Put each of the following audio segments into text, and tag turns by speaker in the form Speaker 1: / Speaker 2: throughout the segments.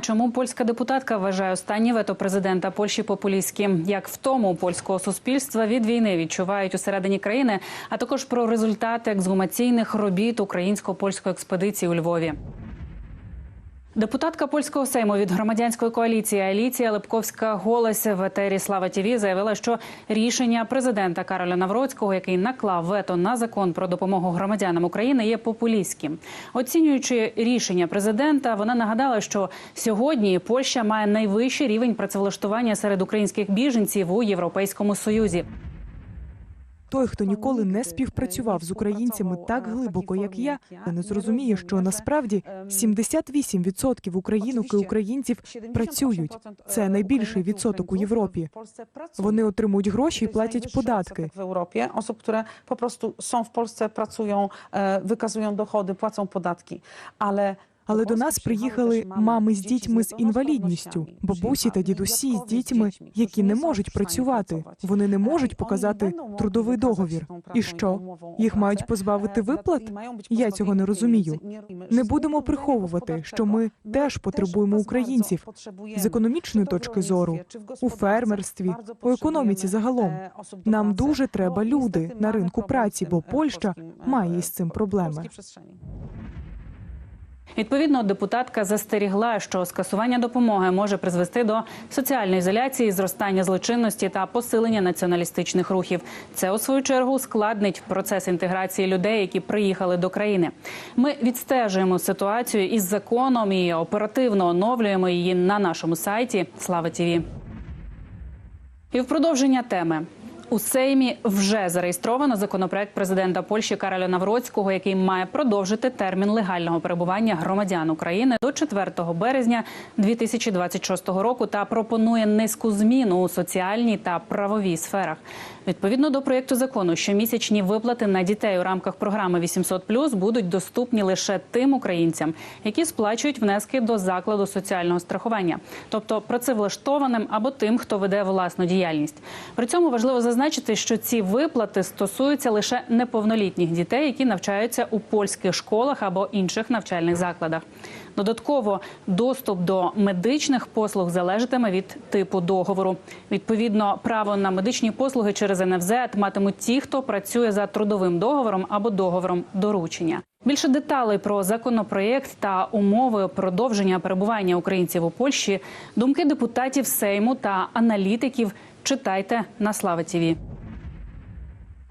Speaker 1: чому польська депутатка вважає останнє вето президента Польщі популістським? Як втому польського суспільства від війни відчувають усередині країни, а також про результати ексгумаційних робіт українсько-польської експедиції у Львові. Депутатка польського сейму від громадянської коаліції Аліція Липковська голос в етері Слава ТІВІ заявила, що рішення президента Кароля Навроцького, який наклав вето на закон про допомогу громадянам України, є популістським. Оцінюючи рішення президента, вона нагадала, що сьогодні Польща має найвищий рівень працевлаштування серед українських біженців у Європейському Союзі.
Speaker 2: Той, хто ніколи не співпрацював з українцями так глибоко, як я, не зрозуміє, що насправді 78% українок і українців працюють. Це найбільший відсоток у Європі. Вони отримують гроші і платять податки.
Speaker 3: osób, które po prostu są w Polsce, pracują, e, wykazują dochody, płacą podatki, ale
Speaker 2: Але до нас приїхали мами з дітьми з інвалідністю, бабусі та дідусі з дітьми, які не можуть працювати. Вони не можуть показати трудовий договір. І що їх мають позбавити виплат? Я цього не розумію. Не будемо приховувати, що ми теж потребуємо українців з економічної точки зору, у фермерстві, у економіці загалом. Нам дуже треба люди на ринку праці, бо Польща має із цим проблеми.
Speaker 1: Відповідно, депутатка застерігла, що скасування допомоги може призвести до соціальної ізоляції, зростання злочинності та посилення націоналістичних рухів. Це у свою чергу ускладнить процес інтеграції людей, які приїхали до країни. Ми відстежуємо ситуацію із законом і оперативно оновлюємо її на нашому сайті. Слава Тіві. І в продовження теми. У Сеймі вже зареєстровано законопроект президента Польщі Кароля Навроцького, який має продовжити термін легального перебування громадян України до 4 березня 2026 року та пропонує низку змін у соціальній та правовій сферах. Відповідно до проєкту закону, щомісячні виплати на дітей у рамках програми 800+, будуть доступні лише тим українцям, які сплачують внески до закладу соціального страхування, тобто працевлаштованим або тим, хто веде власну діяльність. При цьому важливо зазначити, що ці виплати стосуються лише неповнолітніх дітей, які навчаються у польських школах або інших навчальних закладах. Додатково доступ до медичних послуг залежатиме від типу договору. Відповідно, право на медичні послуги через НФЗ матимуть ті, хто працює за трудовим договором або договором доручення. Більше деталей про законопроєкт та умови продовження перебування українців у Польщі, думки депутатів Сейму та аналітиків читайте на Слава Тіві.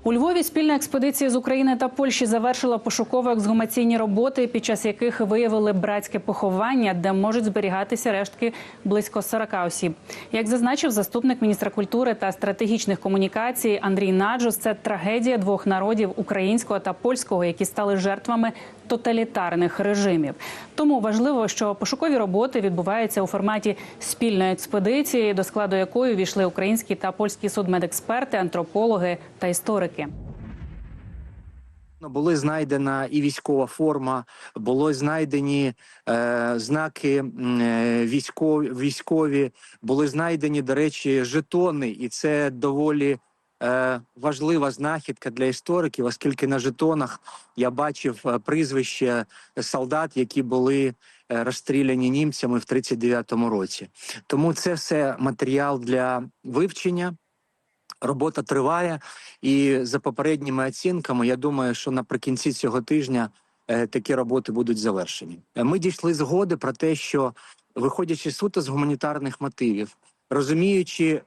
Speaker 1: У Львові спільна експедиція з України та Польщі завершила пошуково-ексгумаційні роботи, під час яких виявили братське поховання, де можуть зберігатися рештки близько 40 осіб. Як зазначив заступник міністра культури та стратегічних комунікацій Андрій Наджус, це трагедія двох народів українського та польського, які стали жертвами тоталітарних режимів. Тому важливо, що пошукові роботи відбуваються у форматі спільної експедиції, до складу якої війшли українські та польські судмедексперти, антропологи та історики.
Speaker 4: Були знайдена і військова форма, були знайдені е, знаки е, військові, військові, були знайдені, до речі, жетони, і це доволі важлива знахідка для істориків, оскільки на жетонах я бачив е, прізвище солдат, які були е, розстріляні німцями в 39-му році. Тому це все матеріал для вивчення. Робота триває, і за попередніми оцінками, я думаю, що наприкінці цього тижня е, такі роботи будуть завершені. Е, Ми дійшли згоди про те, що виходячи суто з гуманітарних мотивів, розуміючи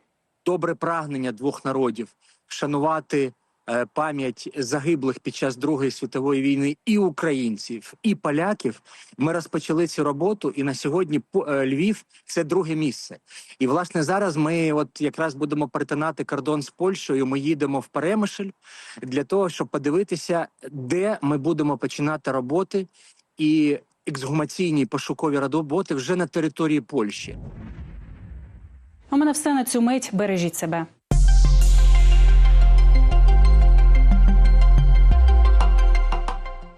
Speaker 4: добре прагнення двох народів вшанувати е, пам'ять загиблих під час Другої світової війни і українців, і поляків, ми розпочали цю роботу. І на сьогодні е, Львів це друге місце. І власне зараз ми, от якраз будемо перетинати кордон з Польщею. Ми їдемо в Перемишль для того, щоб подивитися, де ми будемо починати роботи і ексгумаційні пошукові роботи вже на території Польщі.
Speaker 1: У мене все на цю мить. Бережіть себе.